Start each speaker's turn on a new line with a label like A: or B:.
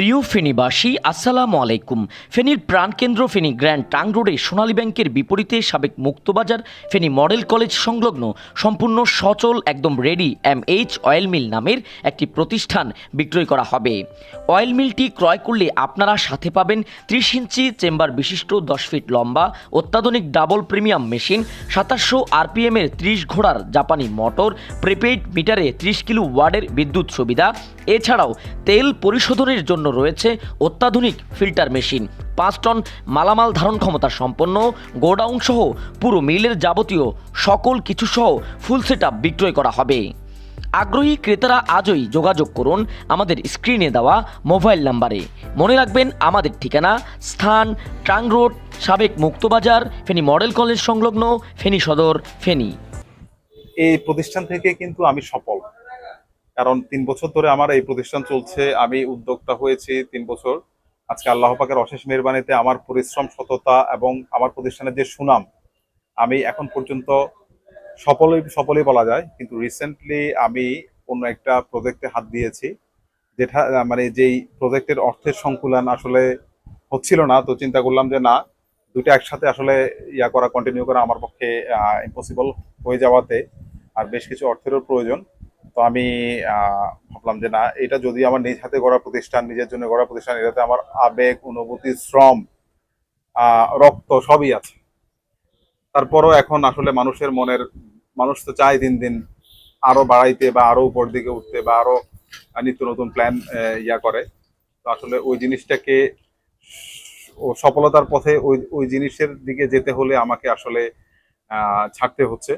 A: প্রিয় ফেনীবাসী, আসসালামু আলাইকুম। ফেনীর প্রাণকেন্দ্র ফেনী গ্র্যান্ড টাং রোডে সোনালী ব্যাংকের বিপরীতে সাবেক মুক্তবাজার ফেনী মডেল কলেজ সংলগ্ন সম্পূর্ণ সচল, একদম ready M H oil mill নামের একটি প্রতিষ্ঠান বিক্রয় করা হবে। অয়েল মিলটি ক্রয় করলে আপনারা সাথে পাবেন ত্রিশ ইঞ্চি চেম্বার বিশিষ্ট, দশ ফিট লম্বা, অত্যাধুনিক ডাবল প্রিমিয়াম মেশিন, সাতাশশো আরপিএমের ত্রিশ ঘোড়ার জাপানি মোটর, প্রিপেইড মিটারে ত্রিশ কিলো ওয়ার্ডের বিদ্যুৎ সুবিধা। এছাড়াও তেল পরিশোধনের জন্য রয়েছে অত্যাধুনিক ফিল্টার মেশিন। পাঁচ টন মালামাল ধারণ ক্ষমতা সম্পন্ন, গোডাউন সহ পুরো মিলের যাবতীয় সকল কিছু সহ ফুল সেট বিক্রয় করা হবে। আগ্রহী ক্রেতারা আজই যোগাযোগ করুন আমাদের স্ক্রিনে দেওয়া মোবাইল নাম্বারে। মনে রাখবেন, আমাদের ঠিকানা স্থান, ট্রাং রোড, সাবেক মুক্তবাজার, ফেনী মডেল কলেজ সংলগ্ন, ফেনী সদর, ফেনী।
B: এই প্রতিষ্ঠান থেকে কিন্তু আমি সফল। কারণ তিন বছর ধরে আমার এই প্রতিষ্ঠান চলছে, আমি উদ্যোক্তা হয়েছি তিন বছর। আজকে আল্লাহ পাকের অশেষ মেহরবানিতে আমার পরিশ্রম, সততা এবং আমার প্রতিষ্ঠানের যে সুনাম, আমি এখন পর্যন্ত সফলই সফলই বলা যায়। কিন্তু রিসেন্টলি আমি অন্য একটা প্রজেক্টে হাত দিয়েছি, যেটা মানে যেই প্রজেক্টের অর্থের সংকুলন আসলে হচ্ছিল না, তো চিন্তা করলাম যে না দুটো একসাথে আসলে ইয়া করা কন্টিনিউ করা আমার পক্ষে ইম্পসিবল হয়ে যাওয়াতে আর বেশ কিছু অর্থেরও প্রয়োজন। তো আমি ভাবলাম যে না, এটা যদি আমার নিজ হাতে গড়া প্রতিষ্ঠান, নিজের জন্য গড়া প্রতিষ্ঠান, এটাতে আমার আবেগ, অনুভূতি, শ্রম রক্ত সবই আছে। তারপরও এখন আসলে মানুষের মনের, মানুষ তো চায় দিন দিন আরও বাড়াইতে বা আরও উপর দিকে উঠতে বা আরও নিত্য নতুন প্ল্যান ইয়া করে। তো আসলে ওই জিনিসটাকে ও সফলতার পথে ওই ওই জিনিসের দিকে যেতে হলে আমাকে আসলে ছাড়তে হচ্ছে।